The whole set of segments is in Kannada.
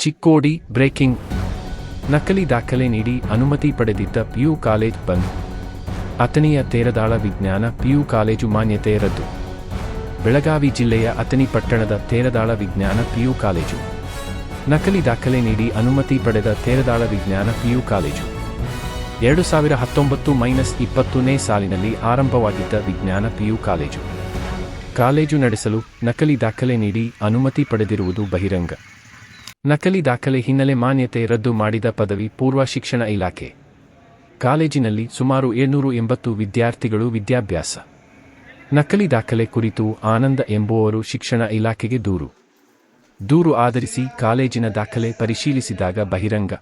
ಚಿಕ್ಕೋಡಿ ಬ್ರೇಕಿಂಗ್. ನಕಲಿ ದಾಖಲೆ ನೀಡಿ ಅನುಮತಿ ಪಡೆದಿದ್ದ ಪಿಯು ಕಾಲೇಜ್ ಬಂದ್. ಅಥಣಿಯ ತೇರದಾಳ ವಿಜ್ಞಾನ ಪಿಯು ಕಾಲೇಜು ಮಾನ್ಯತೆ ರದ್ದು. ಬೆಳಗಾವಿ ಜಿಲ್ಲೆಯ ಅಥಣಿ ಪಟ್ಟಣದ ತೇರದಾಳ ವಿಜ್ಞಾನ ಪಿಯು ಕಾಲೇಜು. ನಕಲಿ ದಾಖಲೆ ನೀಡಿ ಅನುಮತಿ ಪಡೆದ ತೇರದಾಳ ವಿಜ್ಞಾನ ಪಿಯು ಕಾಲೇಜು. ಎರಡು ಸಾವಿರ ಹತ್ತೊಂಬತ್ತು ಮೈನಸ್ ಇಪ್ಪತ್ತನೇ ಸಾಲಿನಲ್ಲಿ ಆರಂಭವಾಗಿದ್ದ ವಿಜ್ಞಾನ ಪಿಯು ಕಾಲೇಜು. ಕಾಲೇಜು ನಡೆಸಲು ನಕಲಿ ದಾಖಲೆ ನೀಡಿ ಅನುಮತಿ ಪಡೆದಿರುವುದು ಬಹಿರಂಗ. ನಕಲಿ ದಾಖಲೆ ಹಿನ್ನೆಲೆ ಮಾನ್ಯತೆ ರದ್ದು ಮಾಡಿದ ಪದವಿ ಪೂರ್ವ ಶಿಕ್ಷಣ ಇಲಾಖೆ. ಕಾಲೇಜಿನಲ್ಲಿ ಸುಮಾರು ಏಳ್ನೂರು ಎಂಬತ್ತು ವಿದ್ಯಾರ್ಥಿಗಳು ವಿದ್ಯಾಭ್ಯಾಸ. ನಕಲಿ ದಾಖಲೆ ಕುರಿತು ಆನಂದ ಎಂಬುವವರು ಶಿಕ್ಷಣ ಇಲಾಖೆಗೆ ದೂರು. ದೂರು ಆಧರಿಸಿ ಕಾಲೇಜಿನ ದಾಖಲೆ ಪರಿಶೀಲಿಸಿದಾಗ ಬಹಿರಂಗ.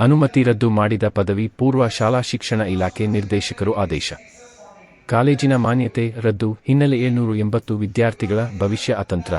ಅನುಮತಿ ರದ್ದು ಮಾಡಿದ ಪದವಿ ಪೂರ್ವ ಶಾಲಾ ಶಿಕ್ಷಣ ಇಲಾಖೆ ನಿರ್ದೇಶಕರು ಆದೇಶ. ಕಾಲೇಜಿನ ಮಾನ್ಯತೆ ರದ್ದು ಹಿನ್ನೆಲೆ ಏಳ್ನೂರು ಎಂಬತ್ತು ವಿದ್ಯಾರ್ಥಿಗಳ ಭವಿಷ್ಯ ಅತಂತ್ರ.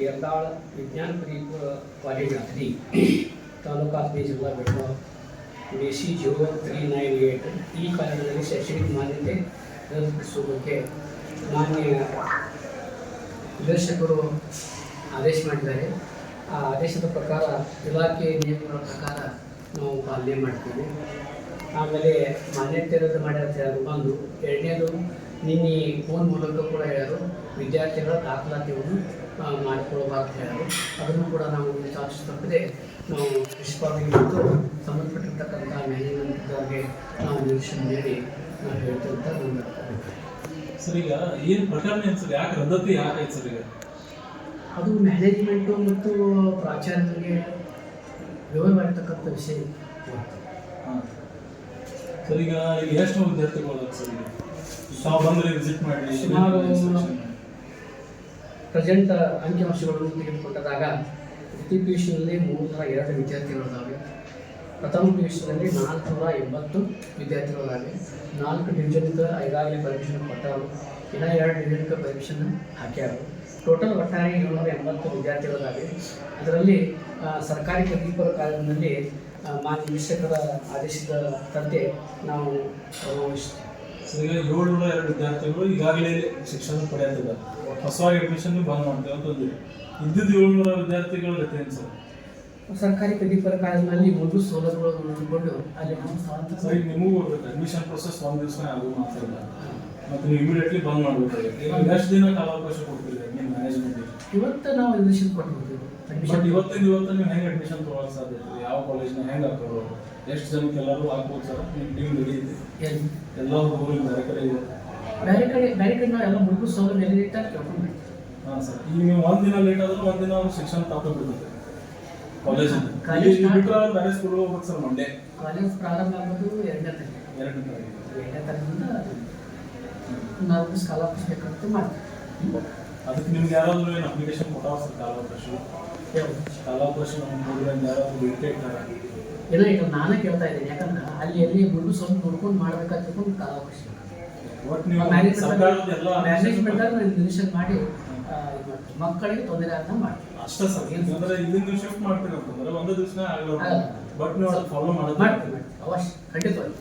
ಯರ್ದಾಳ ವಿಜ್ಞಾನ ಪದವಿ ಕಾಲೇಜ್ ಅಥಣಿ ತಾಲೂಕು ಅಥಣಿ ಜಿಲ್ಲಾ Belagavi D C zero three nine eight ಈ ಕಾಲೇಜಿನಲ್ಲಿ ಶೈಕ್ಷಣಿಕ ಮಾನ್ಯತೆ ರದ್ದುಪಡಿಸುವ ಬಗ್ಗೆ ಮಾನ್ಯ ನಿರ್ದೇಶಕರು ಆದೇಶ ಮಾಡಿದ್ದಾರೆ ಆ ಆದೇಶದ ಪ್ರಕಾರ ಇಲಾಖೆ ನಿಯಮಗಳ ಪ್ರಕಾರ ನಾವು ಪಾಲನೆ ಮಾಡ್ತೀವಿ. ಆಮೇಲೆ ಮಾನ್ಯತೆರೋದು ಮಾಡ್ಯಾರ ಮಾಡಿ ಅಂತ ಹೇಳೋದು ಒಂದು ಎರಡನೇದು ನಿನ್ನೆ ಫೋನ್ ಮೂಲಕ ಕೂಡ ಹೇಳೋದು ವಿದ್ಯಾರ್ಥಿಗಳ ದಾಖಲಾತಿಯನ್ನು ಮಾಡಿಕೊಳ್ಬಾರ್ದು ಹೇಳೋದು ಅದನ್ನು ಕೂಡ ನಾವು ಚಾರ್ಜ್ ತಪ್ಪದೆ. ನಾವು ಪ್ರಿನ್ಸಿಪಾಲಿಗೆ ಮತ್ತು ಸಂಬಂಧಪಟ್ಟಿರ್ತಕ್ಕಂಥ ಮ್ಯಾನೇಜ್ಮೆಂಟ್ದವ್ರಿಗೆ ನಾವು ನಿರ್ದೇಶನ ನೀಡಿ ನಾವು ಅಭಿಪ್ರಾಯ. ಸರ್ ಈಗ ಏನು ಪ್ರಕರಣ ಏನ್ ಸರ್? ಯಾಕೆ ರದ್ದತಿ ಯಾಕಾಯ್ತು ಸರ್ ಈಗ? ಅದು ಮ್ಯಾನೇಜ್ಮೆಂಟು ಮತ್ತು ಪ್ರಾಚಾರ್ಯರಿಗೆ ವಿವರವಾಗಿರ್ತಕ್ಕಂಥ ವಿಷಯ ಹಾ. ಸರ್ ಈಗ ಇಲ್ಲಿ ಎಷ್ಟು ವಿದ್ಯಾರ್ಥಿಗಳು ಸರ್ ತಾವು ಬಂದರೆ ವಿಸಿಟ್ ಮಾಡಿ ಸುಮಾರು ಪ್ರೆಸೆಂಟ್ ಅಂಕಿಅಂಶಗಳನ್ನು ತೆಗೆದುಕೊಂಡಾಗ ದ್ವಿತೀಯ ಪಿ ಯು ಸಿನಲ್ಲಿ ಮೂರ್ನೂರ ಎರಡು ವಿದ್ಯಾರ್ಥಿಗಳಿದ್ದಾವೆ ಪ್ರಥಮ ಪಿ ಯು ಸಿನಲ್ಲಿ ನಾಲ್ಕುನೂರ ಎಂಬತ್ತು ವಿದ್ಯಾರ್ಥಿಗಳಿದ್ದಾವೆ ನಾಲ್ಕು ಡಿವಿಜನ್ಗೆ ಈಗಾಗಲೇ ಪರೀಕ್ಷೆಯನ್ನು ಕೊಟ್ಟವರು ಇನ್ನೂ ಎರಡು ಡಿವಿಜನ್ಗೆ ಪರೀಕ್ಷೆನ ಹಾಕ್ಯಾರು. ಟೋಟಲ್ ಒಟ್ಟಾರೆ ಏಳ್ನೂರ ಎಂಬತ್ತು ವಿದ್ಯಾರ್ಥಿಗಳಾಗಿವೆ ಅದರಲ್ಲಿ ಸರ್ಕಾರಿ ಪ್ರತಿಪರ ಕಾಲೇಜಿನಲ್ಲಿ ಆ, ಮಾನ್ಯ ವೀಕ್ಷಕರ ಆದೇಶದ ತಂತೆ ನಾವು ಏಳು ನೂರ ಎರಡು ವಿದ್ಯಾರ್ಥಿಗಳು ಈಗಾಗಲೇ ಶಿಕ್ಷಣ ಪಡೆಯುತ್ತಿದ್ದಾರೆ. ಹೊಸವಾಗಿ ಅಡ್ಮಿಷನ್ ಬಂದ್ ಮಾಡ್ತೇವೆ ಅಂತ ಇದ್ದಿದ್ದು ಏಳ್ನೂರ ವಿದ್ಯಾರ್ಥಿಗಳ ಗತಿ ಸರ್? ಸರ್ಕಾರಿ ಪ್ರತಿಫಲ ಕಾಲೇಜಿನಲ್ಲಿ ಮೊದಲು ಸೌಲಭ್ಯಗಳನ್ನು ನೋಡಿಕೊಂಡು ಅಲ್ಲಿ ನಿಮಗೂ ಅಡ್ಮಿಷನ್ ಪ್ರೊಸೆಸ್ ಒಂದು ದಿವಸ ಆಗುವ ಮಾತಾಡಿಲ್ಲ ಮತ್ತೆ ನೀವು ಇಮಿಡಿಯೇಟ್ಲಿ ಬಂದ್ ಮಾಡ್ಬೇಕಾಗುತ್ತೆ ಎಷ್ಟು ದಿನ ಕಾಲಾವಕಾಶ ಕೊಡ್ತೀರಿ ನಿಮ್ಮ ಮ್ಯಾನೇಜ್ಮೆಂಟ್ ಇವತ್ತು ನಾವು ಅಡ್ಮಿಷನ್ ಕೊಟ್ಬಿಡ್ತೀವಿ ಬಟ್ ಇವತ್ತಿನ ಇವತ್ತು ನೀವು ಹೆಂಗೆ ಅಡ್ಮಿಷನ್ ತೊಗೊಳಕ್ಕೆ ಸಾಧ್ಯ ಇದೆ? ಯಾವ ಕಾಲೇಜ್ನ ಹೆಂಗೆ ಹಾಕೋರು ಎಷ್ಟು ಜನಕ್ಕೆ ಎಲ್ಲರೂ ಹಾಕ್ಬೋದು ಸರ್? ನಿಮ್ಮ ಟೀಮ್ ನಡೆಯುತ್ತೆ ಎಲ್ಲಿ ಹುಡುಗರಿಗೆ ಬೇರೆ ಕಡೆ ಇದೆ. ಬೇರೆ ಕಡೆ ಬೇರೆ ಕಡೆ ನಾವು ಎಲ್ಲ ಮೂರು ಸೌಲಭ್ಯ ಎಲ್ಲಿ ಕೇಳ್ಕೊಂಡು ಹಾಂ ಸರ್. ಈಗ ನೀವು ಒಂದು ದಿನ ಲೇಟ್ ಆದ್ರೂ ಒಂದು ದಿನ ಅವ್ರು ಶಿಕ್ಷಣ ತಪ್ಪು ಬಿಡ್ತದೆ ಕಾಲೇಜ್ ಕಾಲೇಜ್ ಬಿಟ್ಟರೆ ಬ್ಯಾರೆ ಬೇರೆ ಸ್ಕೂಲ್ ಹೋಗ್ಬೇಕು ಸರ್ ಮಂಡೇ ಕಾಲೇಜ್ ಪ್ರಾರಂಭ ಆಗೋದು ಎರಡನೇ ತಾರೀಕು. ಎರಡನೇ ತಾರೀಕು. ಎರಡನೇ ತಾರೀಕಿಂದ ನಾಲ್ಕು ಸ್ಕಾಲರ್ಸ್ ಬೇಕಂತ ಮಾಡ್ತೀವಿ ಅದಕ್ಕೆ ನಿಮ್ಗೆ ಯಾರಾದರೂ ಏನು ಅಪ್ಲಿಕೇಶನ್ ಕೊಟ್ಟಾವ ಸರ್ ಕಾಲಾವಕಾಶ? ಕಾಲಾವಕಾಶ ನಮ್ಮ ಪ್ರೋಗ್ರಾಮ್ ಯಾರಾದರೂ ಭೇಟಿ ಇಟ್ಟಾರ ಇಲ್ಲ ಈಗ ನಾನೇ ಕೇಳ್ತಾ ಇದ್ದೀನಿ. ಯಾಕಂದ್ರೆ ಅಲ್ಲಿ ಎಲ್ಲಿ ಹುಡುಗ ಸ್ವಲ್ಪ ನೋಡ್ಕೊಂಡು ಮಾಡ್ಬೇಕಂತ ತಿಳ್ಕೊಂಡು ಕಾಲಾವಕಾಶ ಮ್ಯಾನೇಜ್ಮೆಂಟ್ ನಿರ್ದೇಶನ ಮಾಡಿ ಮಕ್ಕಳಿಗೆ ತೊಂದರೆ ಅಂತ ಮಾಡ್ತೀವಿ. ಅಷ್ಟೇ ಸರ್. ಅಂದ್ರೆ ಇದನ್ನ ಶಿಫ್ಟ್ ಮಾಡ್ತೀರಿ ಅಂತಂದ್ರೆ ಒಂದೇ ದಿವಸ ಆಗಲ್ಲ. ಬಟ್ ನೀವು ಫಾಲೋ ಮಾಡೋದು ಮಾಡ್ತೀವಿ ಅವಶ್ಯ ಖಂಡಿತವಾಗಿ.